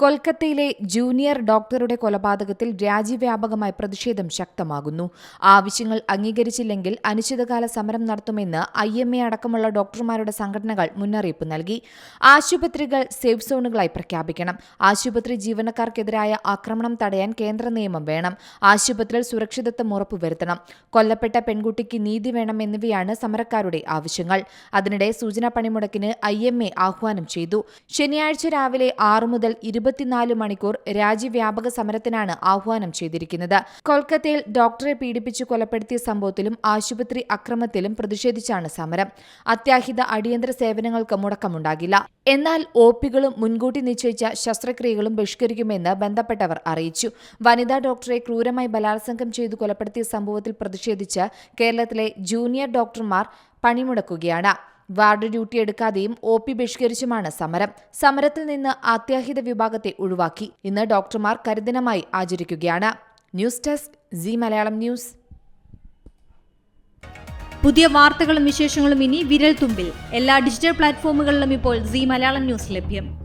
കൊൽക്കത്തയിലെ ജൂനിയർ ഡോക്ടറുടെ കൊലപാതകത്തിൽ രാജ്യവ്യാപകമായി പ്രതിഷേധം ശക്തമാകുന്നു. ആവശ്യങ്ങൾ അംഗീകരിച്ചില്ലെങ്കിൽ അനിശ്ചിതകാല സമരം നടത്തുമെന്ന് ഐ എം എ അടക്കമുള്ള ഡോക്ടർമാരുടെ സംഘടനകൾ മുന്നറിയിപ്പ് നൽകി. ആശുപത്രികൾ സേഫ് സോണുകളായി പ്രഖ്യാപിക്കണം. ആശുപത്രി ജീവനക്കാർക്കെതിരായ ആക്രമണം തടയാൻ കേന്ദ്ര നിയമം വേണം. ആശുപത്രിയിൽ സുരക്ഷിതത്വം ഉറപ്പുവരുത്തണം. കൊല്ലപ്പെട്ട പെൺകുട്ടിക്ക് നീതി വേണം എന്നിവയാണ് സമരക്കാരുടെ ആവശ്യങ്ങൾ. അതിനിടെ സൂചനാ പണിമുടക്കിന് ഐ എം എ ആഹ്വാനം ചെയ്തു. ശനിയാഴ്ച രാവിലെ ആറു മുതൽ ഇരുപത്തിനാല് മണിക്കൂർ രാജ്യവ്യാപക സമരത്തിനാണ് ആഹ്വാനം ചെയ്തിരിക്കുന്നത്. കൊൽക്കത്തയിൽ ഡോക്ടറെ പീഡിപ്പിച്ചു കൊലപ്പെടുത്തിയ സംഭവത്തിലും ആശുപത്രി അക്രമത്തിലും പ്രതിഷേധിച്ചാണ് സമരം. അത്യാഹിത അടിയന്തര സേവനങ്ങൾക്ക് മുടക്കമുണ്ടാകില്ല. എന്നാൽ ഒ പികളും മുൻകൂട്ടി നിശ്ചയിച്ച ശസ്ത്രക്രിയകളും ബഹിഷ്കരിക്കുമെന്ന് ബന്ധപ്പെട്ടവർ അറിയിച്ചു. വനിതാ ഡോക്ടറെ ക്രൂരമായി ബലാത്സംഗം ചെയ്തു കൊലപ്പെടുത്തിയ സംഭവത്തിൽ പ്രതിഷേധിച്ച് കേരളത്തിലെ ജൂനിയർ ഡോക്ടർമാർ പണിമുടക്കുകയാണ്. വാർഡ് ഡ്യൂട്ടി എടുക്കാതെയും ഒ പി ബഹിഷ്കരിച്ചുമാണ് സമരം. സമരത്തിൽ നിന്ന് അത്യാഹിത വിഭാഗത്തെ ഒഴിവാക്കി. ഇന്ന് ഡോക്ടർമാർ കരിദിനമായി ആചരിക്കുകയാണ്. News desk Zee Malayalam news. പുതിയ വാർത്തകളും വിശേഷങ്ങളും ഇനി വിരൽ തുമ്പിൽ എല്ലാ ഡിജിറ്റൽ പ്ലാറ്റ്ഫോമുകളിലും ഇപ്പോൾ സി മലയാളം ന്യൂസ് ലഭ്യം.